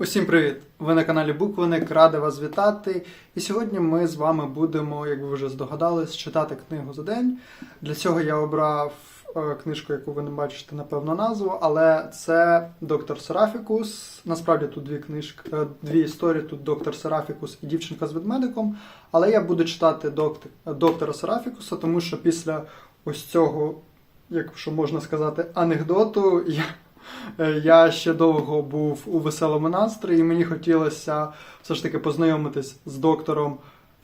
Усім привіт! Ви на каналі Буквиник, радий вас вітати. І сьогодні ми з вами будемо, як ви вже здогадались, читати книгу за день. Для цього я обрав е, книжку, яку ви не бачите, напевно, назву, але це Доктор Серафікус. Насправді тут дві книжки, е, дві історії. Тут доктор Серафікус і дівчинка з ведмедиком. Але я буду читати доктор, доктора Серафікуса, тому що після ось цього, якщо можна сказати, анекдоту, я Я ще довго був у веселому настрої, і мені хотілося все ж таки познайомитись з доктором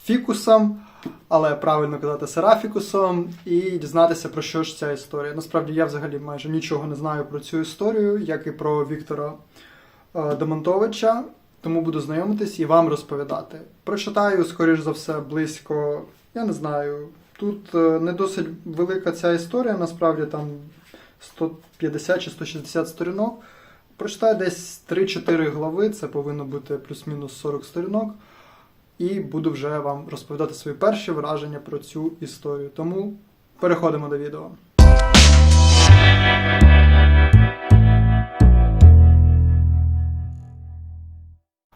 Фікусом, але правильно казати Серафікусом, і дізнатися, про що ж ця історія. Насправді я взагалі майже нічого не знаю про цю історію, як і про Віктора е, Демонтовича, тому буду знайомитись і вам розповідати. Прочитаю, скоріш за все, близько, я не знаю. Тут е, не досить велика ця історія, насправді там 150 чи 160 сторінок. Прочитаю десь 3-4 глави, це повинно бути плюс-мінус 40 сторінок. І буду вже вам розповідати свої перші враження про цю історію. Тому переходимо до відео.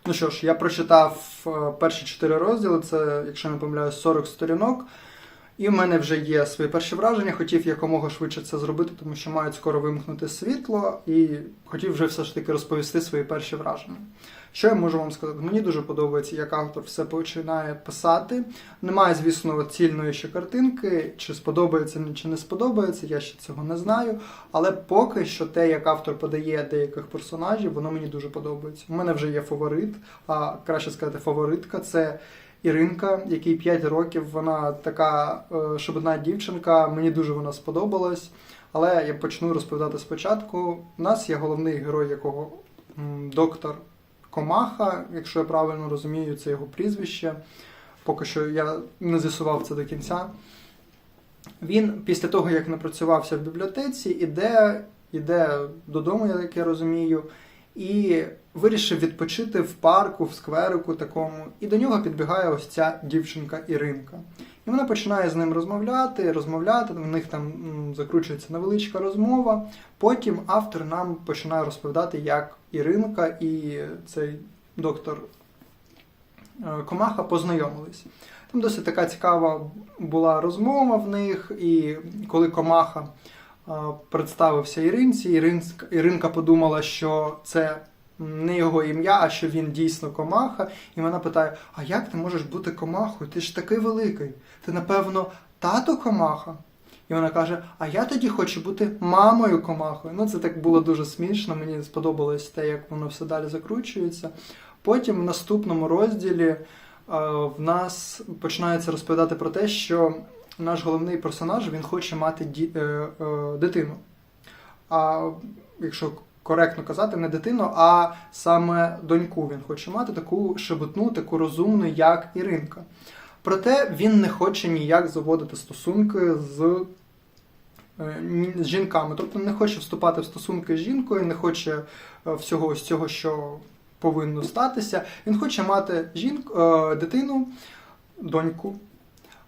Ну що ж, я прочитав е, перші 4 розділи, це, якщо не помиляюсь, 40 сторінок. І в мене вже є свої перші враження. Хотів якомога швидше це зробити, тому що мають скоро вимкнути світло, і хотів вже все ж таки розповісти свої перші враження. Що я можу вам сказати? Мені дуже подобається, як автор все починає писати. Немає, звісно, цільної ще картинки, чи сподобається чи не сподобається, я ще цього не знаю. Але поки що те, як автор подає деяких персонажів, воно мені дуже подобається. У мене вже є фаворит, а краще сказати, фаворитка це. Іринка, якій 5 років, вона така е, дівчинка, мені дуже вона сподобалась. Але я почну розповідати спочатку. У нас є головний герой, якого доктор Комаха, якщо я правильно розумію, це його прізвище. Поки що я не з'ясував це до кінця. Він після того, як напрацювався в бібліотеці, іде, іде додому, як я розумію, і вирішив відпочити в парку, в скверику такому. І до нього підбігає ось ця дівчинка Іринка. І вона починає з ним розмовляти, розмовляти, в них там закручується невеличка розмова. Потім автор нам починає розповідати, як Іринка і цей доктор е, Комаха познайомились. Там досить така цікава була розмова в них, і коли Комаха е, представився Іринці, Іринка подумала, що це не його ім'я, а що він дійсно комаха. І вона питає: А як ти можеш бути комахою? Ти ж такий великий. Ти, напевно, тато комаха? І вона каже: А я тоді хочу бути мамою комахою. Ну, це так було дуже смішно. Мені сподобалось те, як воно все далі закручується. Потім в наступному розділі е, в нас починається розповідати про те, що наш головний персонаж він хоче мати ді, е, е, дитину. А якщо коректно казати, не дитину, а саме доньку він хоче мати таку шебутну, таку розумну, як Іринка. Проте він не хоче ніяк заводити стосунки з, е, з жінками. Тобто не хоче вступати в стосунки з жінкою, не хоче е, всього ось цього, що повинно статися. Він хоче мати жінку, е, дитину, доньку,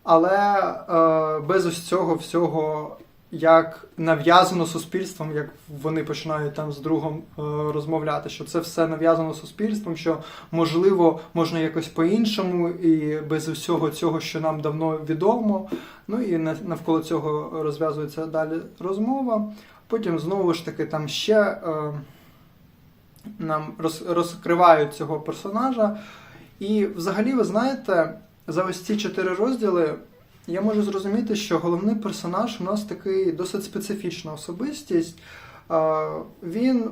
але без ось цього всього як нав'язано суспільством, як вони починають там з другом е, розмовляти, що це все нав'язано суспільством, що можливо можна якось по-іншому, і без усього цього, що нам давно відомо. Ну і навколо цього розв'язується далі розмова. Потім знову ж таки там ще е, нам роз, розкривають цього персонажа. І взагалі, ви знаєте, за ось ці чотири розділи я можу зрозуміти, що головний персонаж у нас такий досить специфічна особистість. Він,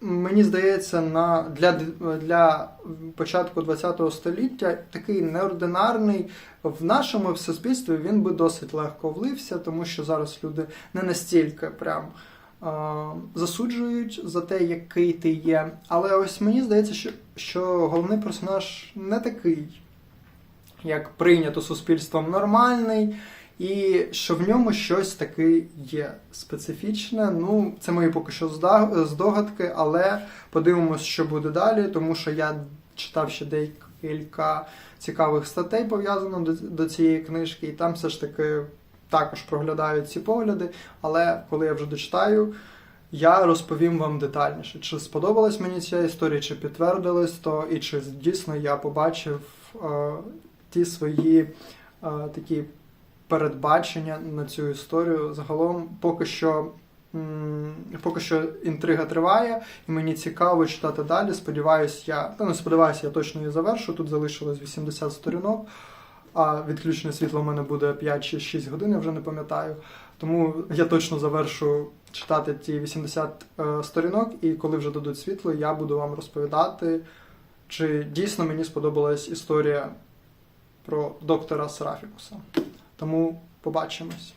мені здається, на, для, для початку ХХ століття такий неординарний. В нашому суспільстві він би досить легко влився, тому що зараз люди не настільки прям засуджують за те, який ти є. Але ось мені здається, що, що головний персонаж не такий як прийнято суспільством нормальний, і що в ньому щось таке є специфічне. Ну, це мої поки що здогадки, але подивимось, що буде далі, тому що я читав ще декілька цікавих статей пов'язано до, цієї книжки, і там все ж таки також проглядають ці погляди. Але коли я вже дочитаю, я розповім вам детальніше, чи сподобалась мені ця історія, чи підтвердилось то, і чи дійсно я побачив е, ті свої е, такі передбачення на цю історію. Загалом, поки що. м, Поки що інтрига триває, і мені цікаво читати далі. Сподіваюсь, я та не сподіваюся, я точно її завершу. Тут залишилось 80 сторінок, а відключене світло в мене буде 5 чи 6 годин, я вже не пам'ятаю. Тому я точно завершу читати ті 80 е, сторінок, і коли вже дадуть світло, я буду вам розповідати, чи дійсно мені сподобалась історія про доктора Серафікуса. Тому побачимось.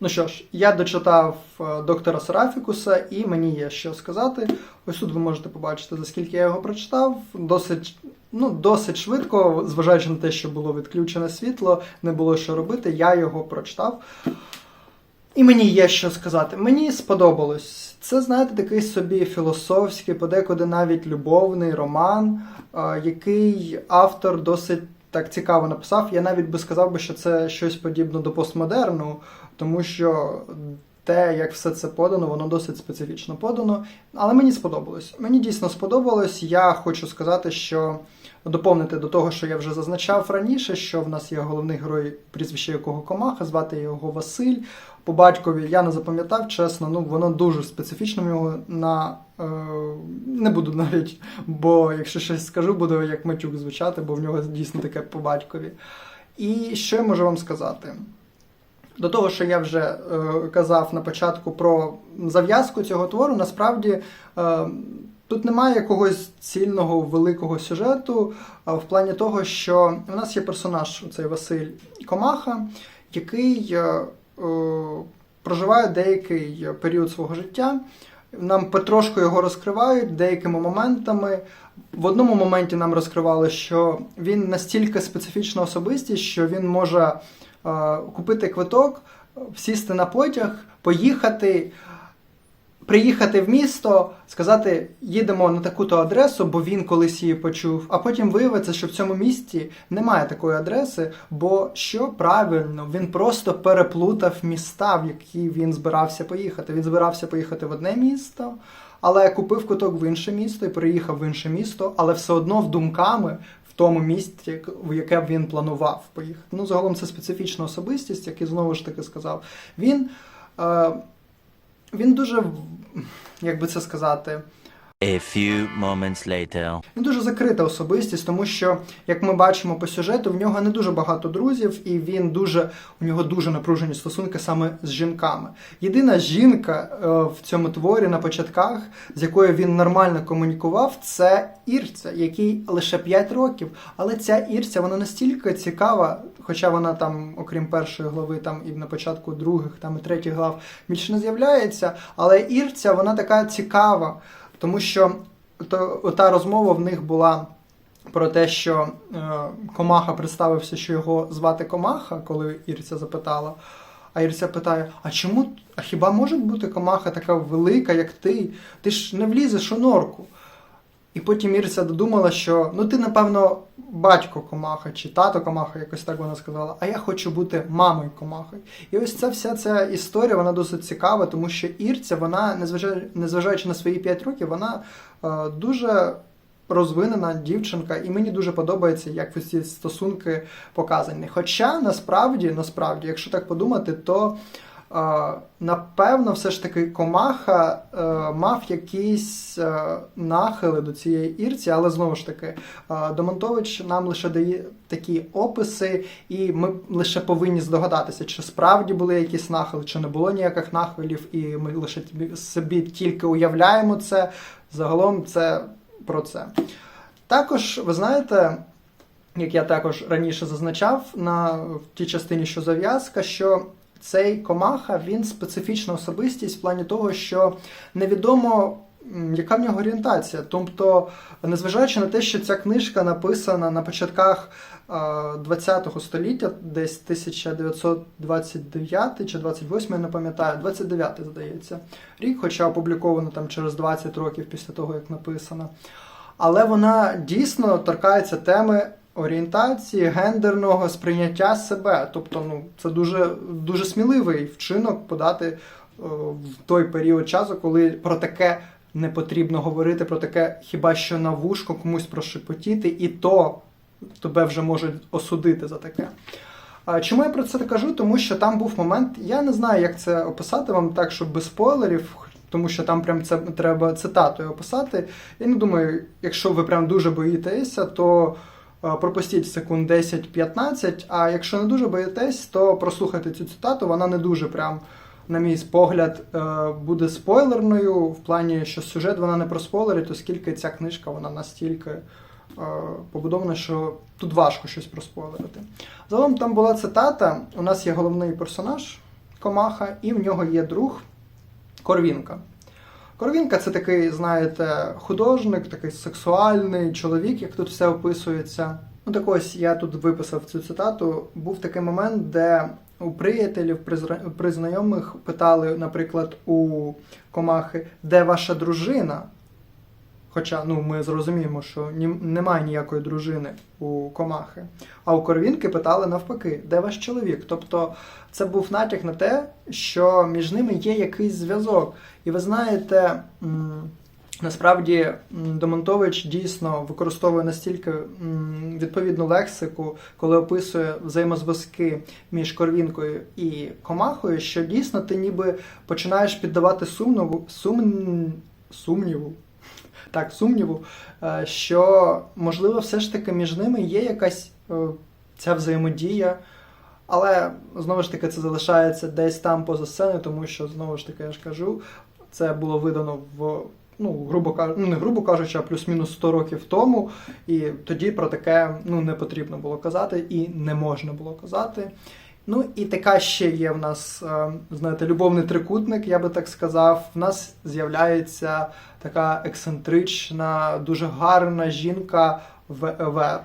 Ну що ж, я дочитав е, доктора Серафікуса, і мені є що сказати. Ось тут ви можете побачити, за скільки я його прочитав. Досить, ну, досить швидко, зважаючи на те, що було відключене світло, не було що робити, я його прочитав. І мені є що сказати. Мені сподобалось. Це, знаєте, такий собі філософський, подекуди навіть любовний роман, який автор досить так цікаво написав. Я навіть би сказав би, що це щось подібне до постмодерну, тому що те, як все це подано, воно досить специфічно подано. Але мені сподобалось. Мені дійсно сподобалось. Я хочу сказати, що доповнити до того, що я вже зазначав раніше, що в нас є головний герой, прізвище якого Комаха, звати його Василь. По батькові я не запам'ятав, чесно, ну воно дуже специфічно в нього на. Е, не буду навіть, бо якщо щось скажу, буду як матюк звучати, бо в нього дійсно таке по батькові. І що я можу вам сказати? До того, що я вже е, казав на початку про зав'язку цього твору, насправді е, тут немає якогось цільного великого сюжету, в плані того, що у нас є персонаж, цей Василь Комаха, який е, е, проживає деякий період свого життя. Нам потрошку його розкривають деякими моментами. В одному моменті нам розкривали, що він настільки специфічна особистість, що він може е, купити квиток, сісти на потяг, поїхати, приїхати в місто, сказати, їдемо на таку-то адресу, бо він колись її почув. А потім виявиться, що в цьому місті немає такої адреси, бо що правильно, він просто переплутав міста, в які він збирався поїхати. Він збирався поїхати в одне місто. Але купив куток в інше місто і переїхав в інше місто, але все одно в думками в тому місці, в яке він планував поїхати. Ну, загалом це специфічна особистість, як і знову ж таки сказав. Він, е, він дуже, як би це сказати, A few moments later. він дуже закрита особистість, тому що, як ми бачимо по сюжету, в нього не дуже багато друзів, і він дуже у нього дуже напружені стосунки саме з жінками. Єдина жінка е, в цьому творі на початках, з якою він нормально комунікував, це Ірця, який лише 5 років. Але ця Ірця вона настільки цікава, хоча вона там, окрім першої глави, там і на початку других, там і третіх глав більше не з'являється. Але Ірця вона така цікава. Тому що то, та розмова в них була про те, що е, Комаха представився, що його звати Комаха, коли Ірця запитала. А Ірця питає: А чому, а хіба може бути комаха така велика, як ти? Ти ж не влізеш у норку. І потім Ірця додумала, що ну ти, напевно, батько комаха чи тато комаха, якось так вона сказала, а я хочу бути мамою комахи. І ось ця вся ця історія, вона досить цікава, тому що Ірця, вона, незважаючи, на свої 5 років, вона е, дуже розвинена дівчинка, і мені дуже подобається, як ось ці стосунки показані. Хоча насправді, насправді, якщо так подумати, то напевно, все ж таки комаха е, мав якісь е, нахили до цієї ірці, але знову ж таки, е, Домонтович нам лише дає такі описи, і ми лише повинні здогадатися, чи справді були якісь нахили, чи не було ніяких нахилів, і ми лише собі тільки уявляємо це. Загалом це про це. Також, ви знаєте, як я також раніше зазначав на в тій частині, що зав'язка, що цей комаха він специфічна особистість в плані того, що невідомо. Яка в нього орієнтація? Тобто, незважаючи на те, що ця книжка написана на початках ХХ століття, десь 1929 чи 28, я не пам'ятаю, 29, здається, рік, хоча опубліковано там через 20 років після того, як написана. Але вона дійсно торкається теми орієнтації, гендерного сприйняття себе. Тобто, ну, це дуже, дуже сміливий вчинок подати в той період часу, коли про таке не потрібно говорити, про таке хіба що на вушко комусь прошепотіти, і то тебе вже можуть осудити за таке. Чому я про це кажу? Тому що там був момент, я не знаю, як це описати вам так, щоб без спойлерів, тому що там прям це треба цитатою описати. Я не думаю, якщо ви прям дуже боїтеся, то е, пропустіть секунд 10-15, а якщо не дуже боїтесь, то прослухайте цю цитату, вона не дуже прям. На мій погляд, е, буде спойлерною в плані, що сюжет вона не про спойлерить, оскільки ця книжка вона настільки е, побудована, що тут важко щось проспойлерити. Загалом там була цитата: у нас є головний персонаж Комаха, і в нього є друг Корвінка. Корвінка це такий, знаєте, художник, такий сексуальний чоловік, як тут все описується. Ну так ось я тут виписав цю цитату. Був такий момент, де у приятелів, при при знайомих питали, наприклад, у комахи, де ваша дружина? Хоча ну, ми зрозуміємо, що ні, немає ніякої дружини у комахи. А у корвінки питали навпаки, де ваш чоловік? Тобто це був натяк на те, що між ними є якийсь зв'язок. І ви знаєте, насправді Домонтович дійсно використовує настільки відповідну лексику, коли описує взаємозв'язки між корвінкою і комахою, що дійсно ти ніби починаєш піддавати сумніву, сум, сумніву. Так, сумніву, е, що можливо все ж таки між ними є якась е, ця взаємодія, але знову ж таки це залишається десь там поза сценою, тому що знову ж таки я ж кажу, це було видано в. Ну, грубо кажучи, ну не грубо кажучи, а плюс-мінус 100 років тому, і тоді про таке ну, не потрібно було казати і не можна було казати. Ну і така ще є в нас, е, знаєте, любовний трикутник, я би так сказав. В нас з'являється така ексцентрична, дуже гарна жінка В- Вер.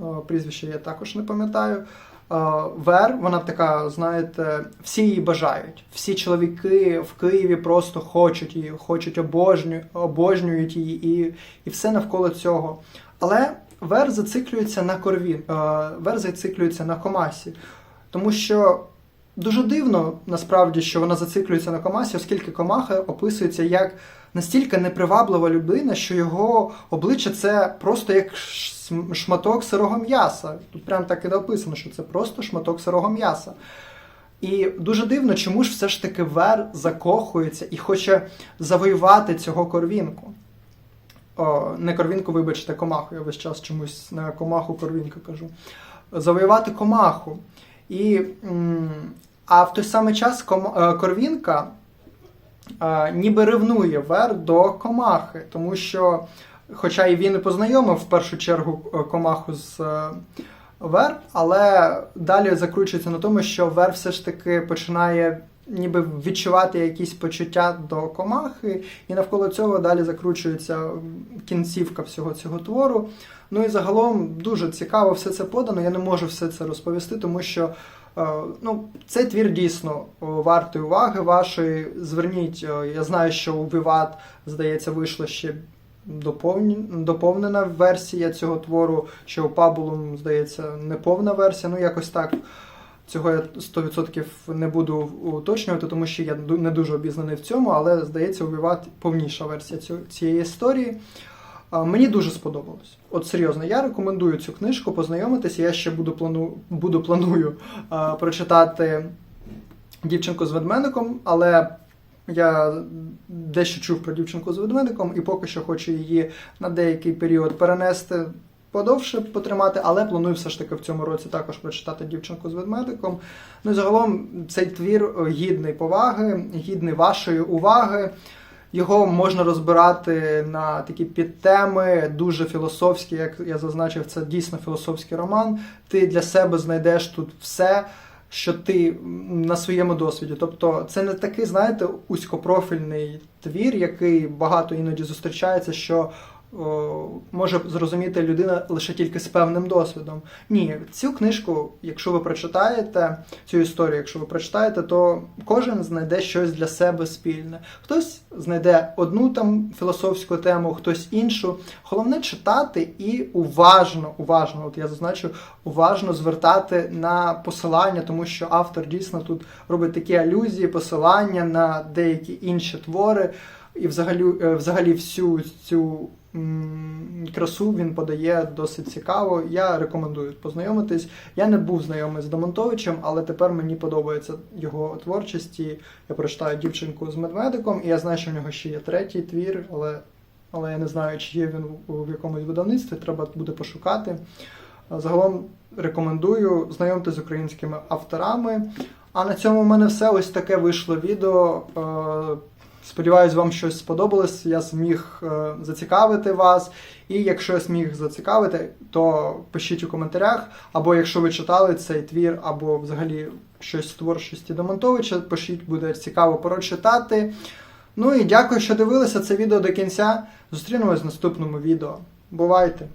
Е, Прізвище я також не пам'ятаю. Е, Вер, вона така, знаєте, всі її бажають. Всі чоловіки в Києві просто хочуть її, хочуть обожню, обожнюють її, і, і все навколо цього. Але Вер зациклюється на корвін, е, Вер зациклюється на комасі. Тому що дуже дивно насправді, що вона зациклюється на комасі, оскільки комаха описується як настільки неприваблива людина, що його обличчя це просто як шматок сирого м'яса. Тут прям так і написано, що це просто шматок сирого м'яса. І дуже дивно, чому ж все ж таки Вер закохується і хоче завоювати цього корвінку. О, не корвінку, вибачте, комаху. Я весь час чомусь на комаху корвінка кажу. Завоювати комаху. І, а в той самий час е, корвінка е, ніби ревнує Вер до комахи, тому що, хоча і він познайомив в першу чергу е, комаху з Вер, але далі закручується на тому, що Вер все ж таки починає ніби відчувати якісь почуття до комахи, і навколо цього далі закручується кінцівка всього цього твору. Ну і загалом дуже цікаво все це подано. Я не можу все це розповісти, тому що е, ну, цей твір дійсно вартий уваги вашої. Зверніть, я знаю, що у Віват, здається, вийшла ще доповнена версія цього твору, що у Пабулум, здається, неповна версія. Ну, якось так. Цього я 100% не буду уточнювати, тому що я не дуже обізнаний в цьому, але здається, у Віват повніша версія цієї історії. Мені дуже сподобалось. От серйозно, я рекомендую цю книжку познайомитися. Я ще буду плану буду планую а, прочитати дівчинку з ведмедиком, але я дещо чув про дівчинку з ведмедиком і поки що хочу її на деякий період перенести. Подовше потримати, але планую все ж таки в цьому році також прочитати дівчинку з ведмедиком. Ну і загалом цей твір е, гідний поваги, гідний вашої уваги. Його можна розбирати на такі підтеми, дуже філософські, як я зазначив, це дійсно філософський роман. Ти для себе знайдеш тут все, що ти на своєму досвіді. Тобто, це не такий, знаєте, узькопрофільний твір, який багато іноді зустрічається, що може зрозуміти людина лише тільки з певним досвідом. Ні, цю книжку, якщо ви прочитаєте цю історію, якщо ви прочитаєте, то кожен знайде щось для себе спільне. Хтось знайде одну там філософську тему, хтось іншу. Головне читати і уважно, уважно, от я зазначу, уважно звертати на посилання, тому що автор дійсно тут робить такі алюзії, посилання на деякі інші твори. І взагалі, е, взагалі всю цю красу він подає досить цікаво. Я рекомендую познайомитись. Я не був знайомий з Домонтовичем, але тепер мені подобається його творчість. Я прочитаю дівчинку з медведиком, і я знаю, що в нього ще є третій твір, але, але я не знаю, чи є він в якомусь видавництві, треба буде пошукати. Загалом рекомендую знайомитись з українськими авторами. А на цьому в мене все. Ось таке вийшло відео. Е, Сподіваюсь, вам щось сподобалось. Я зміг е, зацікавити вас. І якщо я зміг зацікавити, то пишіть у коментарях. Або якщо ви читали цей твір, або взагалі щось з творчості Домонтовича, пишіть, буде цікаво прочитати. Ну і дякую, що дивилися це відео до кінця. Зустрінемось в наступному відео. Бувайте!